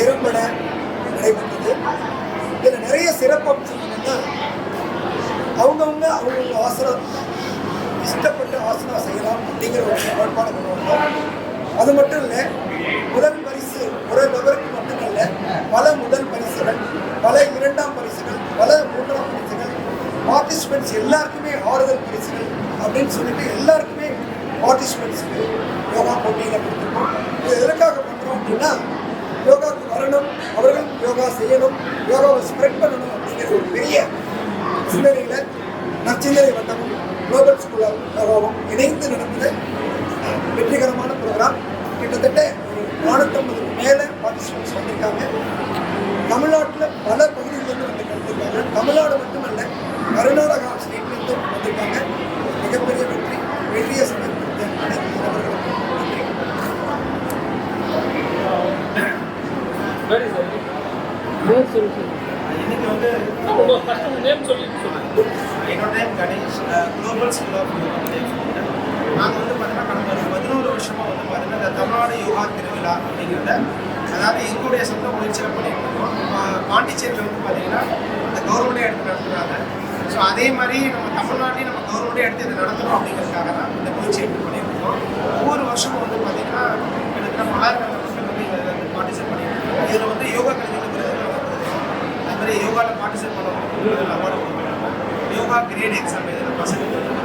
சிறம்பட நடைபெற்றது. இதில் நிறைய சிறப்பம்சம் என்னென்னா அவங்கவுங்க அவங்கவுங்க ஆசனம் இஷ்டப்பட்டு ஆசனம் செய்யலாம் அப்படிங்கிற ஒரு செயல்பாடு பண்ணுவாங்க. அது மட்டும் இல்லை முதல் பரிசு ஒரு நபருக்கு மட்டுமல்ல பல முதல் பரிசுகள் பல இரண்டாம் பரிசுகள் பல மூன்றாம் பரிசுகள் பார்ட்டிசிபெண்ட்ஸ் எல்லாருக்குமே ஆறுதல் பரிசுகள் அப்படின்னு சொல்லிட்டு எல்லாருக்குமே பார்ட்டிசிபெண்ட்ஸுக்கு யோகா போட்டியில் கொடுத்துருக்கோம். இது எதற்காக பண்ணுறோம் அப்படின்னா யோகாவுக்கு வரணும் அவர்களும் யோகா செய்யணும் யோகாவை ஸ்ப்ரெட் பண்ணணும். குளோபல் ஸ்கூல் ஆஃப் நாங்கள் வந்து பார்த்தீங்கன்னா கடந்த ஒரு பதினோரு வருஷமாக வந்து பார்த்தீங்கன்னா இந்த தமிழ்நாடு யோகா திருவிழா அப்படிங்கிறத அதாவது எங்களுடைய சொந்த முயற்சியில் பண்ணிட்டு இருக்கோம். பாண்டிச்சேரியில் வந்து பார்த்தீங்கன்னா இந்த கவர்மெண்டே எடுத்து நடத்துகிறாங்க ஸோ அதே மாதிரி நம்ம தமிழ்நாட்டையும் நம்ம கவர்மெண்டே எடுத்து இதை நடத்தணும் அப்படிங்கிறதுக்காக தான் இந்த முயற்சி எடுத்து பண்ணிட்டு இருக்கோம் ஒவ்வொரு வருஷமும் வந்து பார்த்தீங்கன்னா கிட்டத்தட்ட பலாயிரக்கணக்கான மக்கள் வந்து இதில் பார்ட்டிசிபேட் பண்ணிட்டு இருக்கோம் இதில் வந்து யோகா கலைஞர்கள் விருதுகள் கொடுக்குறோம் அது மாதிரி யோகாவில் பார்ட்டிசிபேட் பண்ணவங்களுக்கு அவார்டு கொடுக்குறாங்க யோகா கிரேட் எக்ஸாம் எழுதுகிற பசங்களுக்கு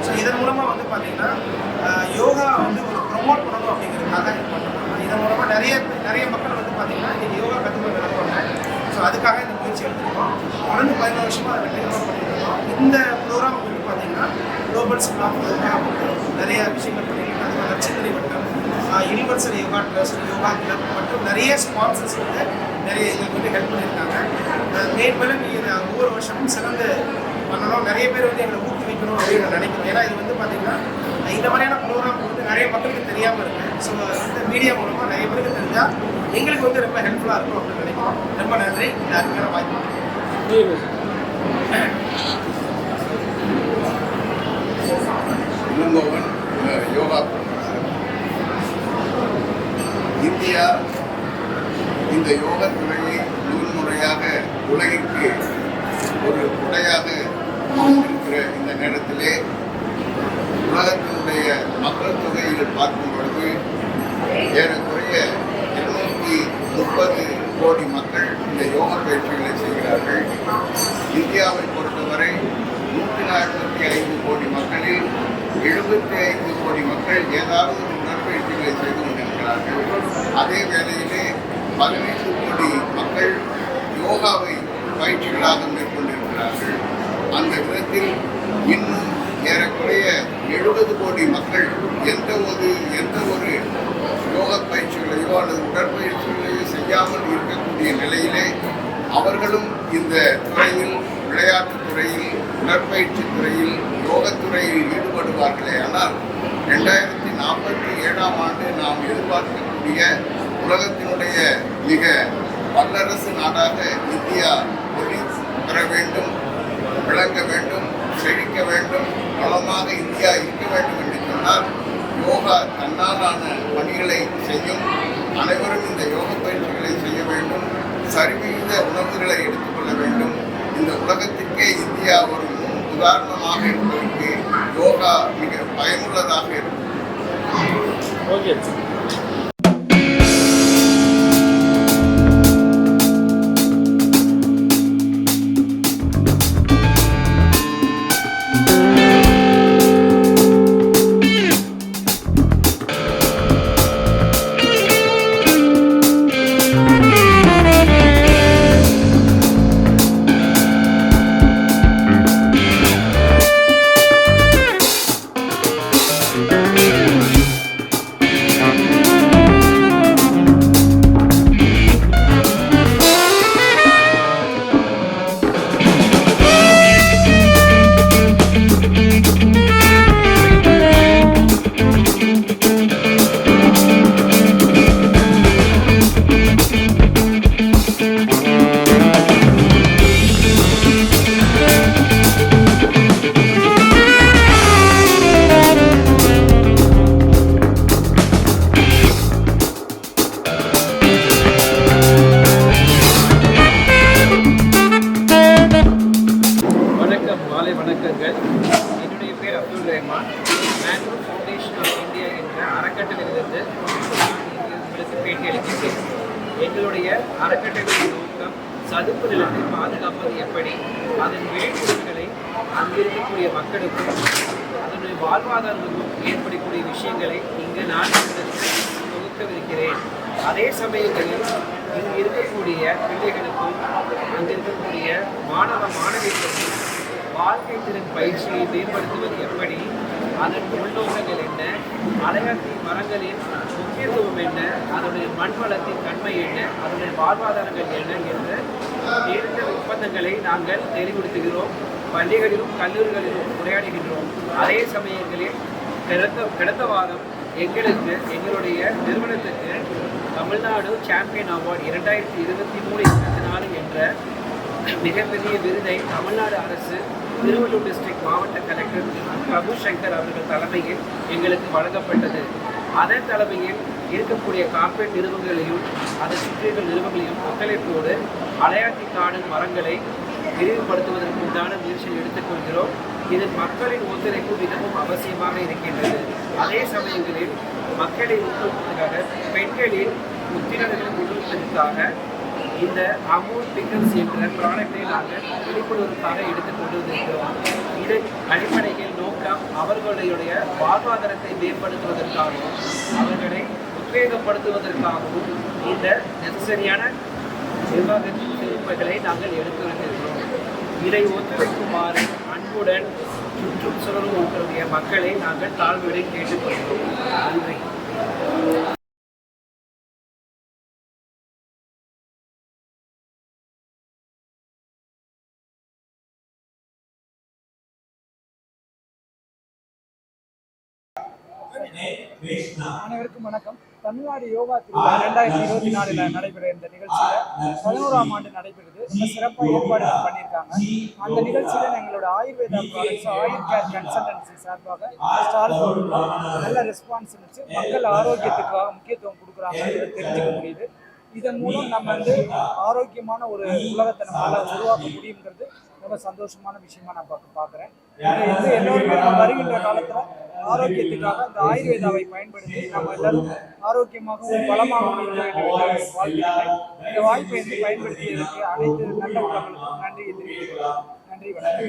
ஸோ இதன் மூலமாக வந்து பார்த்தீங்கன்னா ஆஹ், யோகா வந்து ஒரு ப்ரொமோட் பண்ணணும் அப்படிங்கிறதுக்காக இது பண்ணுறோம் இதன் மூலமாக நிறைய நிறைய மக்கள் வந்து பார்த்தீங்கன்னா இந்த யோகா கற்றுக்க நடத்துவாங்க. ஸோ அதுக்காக இந்த முயற்சி எடுத்துருக்கோம். தொடர்ந்து பதினோரு வருஷமாக அதை வெற்றிகரமாக பண்ணியிருக்கோம் இந்த ப்ரோக்ராம் வந்து பார்த்தீங்கன்னா குளோபல் ஸ்கூல் ஆஃப் நிறைய விஷயங்கள் பண்ணியிருக்கோம் அது மாதிரி நட்சத்திரை வட்டம் universal yoga trust yoga club மற்றும் நிறைய ஸ்பான்சர்ஸ் வந்து நிறைய எங்களுக்கு வந்து ஹெல்ப் பண்ணியிருக்காங்க அஹ் மேன்மேலும் இது ஒவ்வொரு வருஷமும் சிறந்து பண்ணணும். நிறைய பேர் வந்து எங்களை ஊக்குவிக்கணும் அப்படின்னு நான் நினைக்கிறோம் ஏன்னா இது வந்து பார்த்தீங்கன்னா இந்த மாதிரியான ப்ரோக்ராம் நிறைய மக்களுக்கு தெரியாமல் இருக்குது ஸோ இந்த மீடியா மூலமாக நிறைய பேருக்கு தெரிஞ்சால் எங்களுக்கு வந்து ரொம்ப ஹெல்ப்ஃபுல்லாக இருக்கும் அப்படின்னு நினைக்கிறோம். ரொம்ப நன்றி. இந்த அருமையான வாய்ப்பு யோகா இந்தியா இந்த யோகா துறையை முதன்முறையாக உலகிற்கு ஒரு உடையாக இருக்கிற இந்த நேரத்திலே நம்முடைய மக்கள் தொகையில் பார்க்கும் பொழுது ஏறக்குறைய இருநூற்றி முப்பது கோடி மக்கள் இந்த யோக பயிற்சிகளை செய்கிறார்கள். இந்தியாவை பொறுத்தவரை நூற்றி நாற்பத்தி ஐந்து கோடி மக்களில் எழுபத்தி ஐந்து கோடி மக்கள் ஏதாவது உடற்பயிற்சிகளை செய்து கொண்டிருக்கிறார்கள். அதே வேளையிலே பதினைந்து கோடி மக்கள் யோகாவை பயிற்சிகளாக மேற்கொண்டிருக்கிறார்கள். அந்த விதத்தில் இன்னும் எழுபது கோடி மக்கள் எந்த ஒரு எந்த ஒரு யோக பயிற்சிகளையோ அல்லது உடற்பயிற்சிகளையோ செய்யாமல் இருக்கக்கூடிய நிலையிலே அவர்களும் இந்த துறையில் விளையாட்டுத் துறையில் உடற்பயிற்சி துறையில் யோகத்துறையில் ஈடுபடுவார்களே. ஆனால் ரெண்டாயிரத்தி நாற்பத்தி ஏழாம் ஆண்டு நாம் எதிர்பார்க்கக்கூடிய உலகத்தினுடைய மிக வல்லரசு நாடாக இந்தியா ஒளி பெற வேண்டும் விளங்க வேண்டும் செழிக்க வேண்டும். வளமாக இந்தியா வேண்டும் என்று சொன்னால் யோகா தன்னாலான பணிகளை செய்யும் அனைவரும் இந்த யோக பயிற்சிகளை செய்ய வேண்டும். சரிவிகித உணவுகளை எடுத்துக்கொள்ள வேண்டும். இந்த உலகத்திற்கே இந்தியா ஒரு முன் உதாரணமாக இருப்பதற்கு யோகா மிக பயனுள்ளதாக இருக்கும். ஓகே. வணக்கங்கள். என்னுடைய பேர் Abdul Rahman. Mangrove foundation of India என்ற அறக்கட்டளையிலிருந்து உங்களுக்கு பேட்டி அளிக்கின்றேன். எங்களுடைய அறக்கட்டளையின் நோக்கம் சதுப்பு நிலத்தை பாதுகாப்பது எப்படி? அதன் விழிப்புணர்வுகளை அங்கிருக்கக்கூடிய மக்களுக்கும் அதனுடைய வாழ்வாதாரங்களுக்கும் ஏற்படக்கூடிய விஷயங்களை இங்கு நான் தொகுக்கவிருக்கிறேன். அதே சமயங்களில் இங்கு இருக்கக்கூடிய பிள்ளைகளுக்கும் அங்கு இருக்கக்கூடிய மாணவ மாணவிகளுக்கும் வாழ்க்கை திறன் பயிற்சியை மேம்படுத்துவது எப்படி? அதன் உள்நோக்கங்கள் என்ன? அலையாட்டி மரங்களின் முக்கியத்துவம் என்ன? அதனுடைய மண் வளத்தின் தன்மை என்ன? அதனுடைய வாழ்வாதாரங்கள் என்ன? என்ற நீண்ட ஒப்பந்தங்களை நாங்கள் தெளிவுபடுத்துகிறோம் பள்ளிகளிலும் கல்லூரிகளிலும் உரையாடுகின்றோம். அதே சமயங்களில் கடந்த கடந்த வாரம் எங்களுக்கு எங்களுடைய நிறுவனத்துக்கு தமிழ்நாடு சாம்பியன் அவார்டு இரண்டாயிரத்தி இருபத்தி மூணு இருபத்தி நாலு என்ற மிகப்பெரிய விருதை தமிழ்நாடு அரசு திருவள்ளூர் டிஸ்ட்ரிக்ட் மாவட்ட கலெக்டர் பிரபு சங்கர் அவர்கள் தலைமையில் எங்களுக்கு வழங்கப்பட்டது. அதன் தலைமையில் இருக்கக்கூடிய கார்பரேட் நிறுவனங்களையும் அதை சுற்றியுள்ள நிறுவனங்களையும் ஒத்துழைப்போடு அலையாத்தி காடு மரங்களை விரிவுபடுத்துவதற்கு உண்டான முயற்சியை எடுத்துக்கொள்கிறோம் இது மக்களின் ஒத்துழைப்பு மிகவும் அவசியமாக இருக்கின்றது. அதே சமயங்களில் மக்களை ஊக்குவிப்பதற்காக பெண்களின் உத்திரங்களை முன்னிறுத்துவதற்காக இந்த அமூல் பிக்கல்ஸ் என்ற ப்ராடக்டை நாங்கள் விழிப்புணர்வுக்காக எடுத்துக் கொண்டு வந்திருக்கிறோம் இது அடிப்படையில் நோக்கம் அவர்களுடைய வாழ்வாதாரத்தை மேம்படுத்துவதற்காகவும் அவர்களை உத்வேகப்படுத்துவதற்காகவும் இந்த நெசசரியான நிர்வாக திருப்புகளை நாங்கள் எடுத்து வந்திருக்கிறோம் இதை ஒத்துழைக்குமாறு அன்புடன் சுற்றுச்சூழல் ஊட்டக்கூடிய மக்களை நாங்கள் தாழ்வுடன் கேட்டுக்கொள்கிறோம். நன்றி. அனைவருக்கும் வணக்கம். தமிழ்நாடு யோகா திருவிழா இரண்டாயிரத்தி இருபத்தி நாலுல நடைபெற இந்த நிகழ்ச்சியில பதினோராம் ஆண்டு நடைபெறுது. ரொம்ப சிறப்பாக ஏற்பாடுகள் பண்ணியிருக்காங்க. அந்த நிகழ்ச்சியில எங்களோட Ayurveda products Ayur care consultancy சார்பாக ஸ்டால் நல்ல ரெஸ்பான்ஸ் இருந்துச்சு. மக்கள் ஆரோக்கியத்துக்காக முக்கியத்துவம் கொடுக்குறாங்கன்றது தெரிஞ்சுக்க முடியுது. இதன் மூலம் நம்ம வந்து ஆரோக்கியமான ஒரு உலகத்தை நம்மளால உருவாக்க முடியுங்கிறது ரொம்ப சந்தோஷமான விஷயமா நான் பார்க்க பார்க்குறேன். இது எல்லோருமே நம்ம வருகின்ற காலத்துல ஆரோக்கியத்துக்காக இந்த ஆயுர்வேதாவை பயன்படுத்தி நம்ம எல்லாரும் ஆரோக்கியமாகவும் பலமாகவும் இருக்க வேண்டும் என்று வாழ்த்துக்கிறேன் இந்த வாய்ப்பை வந்து பயன்படுத்தியதற்கு அனைத்து நல்ல உலகங்களுக்கும் நன்றி தெரிவித்துக் நன்றி வணக்கம்.